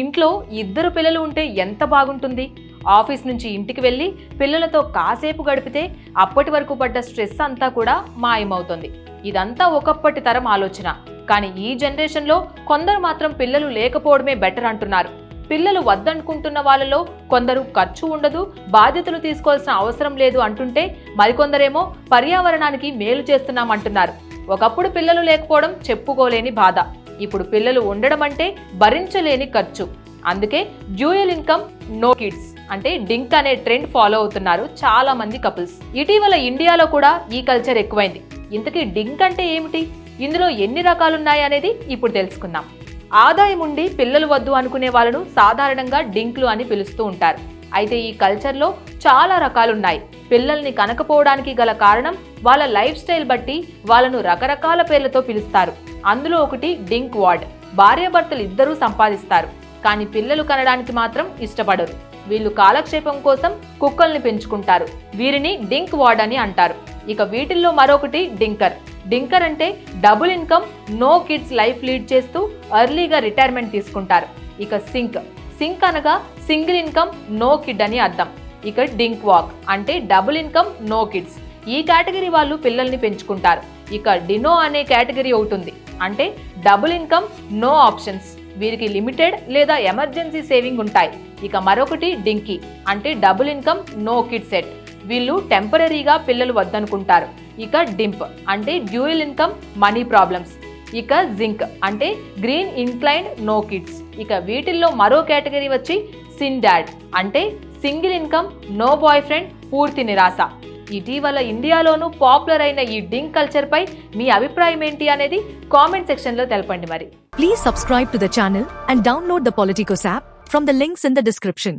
ఇంట్లో ఇద్దరు పిల్లలు ఉంటే ఎంత బాగుంటుంది? ఆఫీస్ నుంచి ఇంటికి వెళ్ళి పిల్లలతో కాసేపు గడిపితే అప్పటి వరకు పడ్డ స్ట్రెస్ అంతా కూడా మాయమవుతుంది. ఇదంతా ఒకప్పటి తరం ఆలోచన. కానీ ఈ జనరేషన్లో కొందరు మాత్రం పిల్లలు లేకపోవడమే బెటర్ అంటున్నారు. పిల్లలు వద్దనుకుంటున్న వాళ్ళలో కొందరు ఖర్చు ఉండదు బాధ్యతలు తీసుకోవాల్సిన అవసరం లేదు అంటుంటే మరికొందరేమో పర్యావరణానికి మేలు చేస్తున్నామంటున్నారు. ఒకప్పుడు పిల్లలు లేకపోవడం చెప్పుకోలేని బాధ. ఇప్పుడు పిల్లలు ఉండడం అంటే భరించలేని ఖర్చు. అందుకే డ్యూయల్ ఇన్కమ్ నో కిడ్స్ అంటే డింక్ అనే ట్రెండ్ ఫాలో అవుతున్నారు చాలా మంది కపుల్స్. ఇటీవల ఇండియాలో కూడా ఈ కల్చర్ ఎక్కువైంది. ఇంతకీ డింక్ అంటే ఏమిటి? ఇందులో ఎన్ని రకాలున్నాయి అనేది ఇప్పుడు తెలుసుకుందాం. ఆదాయం ఉండి పిల్లలు వద్దు అనుకునే వాళ్ళను సాధారణంగా డింక్లు అని పిలుస్తూ ఉంటారు. అయితే ఈ కల్చర్లో చాలా రకాలున్నాయి. పిల్లల్ని కనకపోవడానికి గల కారణం వాళ్ళ లైఫ్ స్టైల్ బట్టి వాళ్ళను రకరకాల పేర్లతో పిలుస్తారు. అందులో ఒకటి డింక్ వార్డ్. భార్యాభర్తలు ఇద్దరూ సంపాదిస్తారు. కానీ పిల్లలు కనడానికి మాత్రం ఇష్టపడరు. వీళ్ళు కాలక్షేపం కోసం కుక్కల్ని పెంచుకుంటారు. వీరిని డింక్ వార్డ్ అని అంటారు. ఇక వీటిల్లో మరొకటి డింకర్. డింకర్ అంటే double income no kids life lead చేస్తూ ఎర్లీగా రిటైర్మెంట్ తీసుకుంటారు. ఇక సింక్. సింక్ అనగా సింగిల్ ఇన్కమ్ నో కిడ్ అని అర్థం. ఇక డింక్ వాక్ అంటే డబుల్ ఇన్కమ్ నో కిడ్స్. ఈ కేటగిరీ వాళ్ళు పిల్లల్ని పెంచుకుంటారు. ఇక డినో అనే కేటగిరీ ఒకటి ఉంది. అంటే డబుల్ ఇన్కమ్ నో ఆప్షన్స్. వీరికి లిమిటెడ్ లేదా ఎమర్జెన్సీ సేవింగ్ ఉంటాయి. ఇక మరొకటి డింకీ. అంటే double income no kid set. వీళ్ళు టెంపరీగా పిల్లలు వద్దనుకుంటారు. ఇక డింప్. అంటే డ్యూయల్ ఇన్కమ్ మనీ ప్రాబ్లమ్స్. ఇక జింక్. అంటే గ్రీన్ ఇన్క్లైన్డ్ నో కిడ్స్. ఇక వీటిల్లో మరో కేటగిరీ వచ్చి సిన్ డాడ్ అంటే single income no boyfriend పూర్తి నిరాశ. ఇటీవల ఇండియాలోనూ పాపులర్ అయిన ఈ డింక్ కల్చర్ పై మీ అభిప్రాయం ఏంటి అనేది కామెంట్ సెక్షన్లో తెలపండి మరి. Please subscribe to the and download the Politicos app from links in the description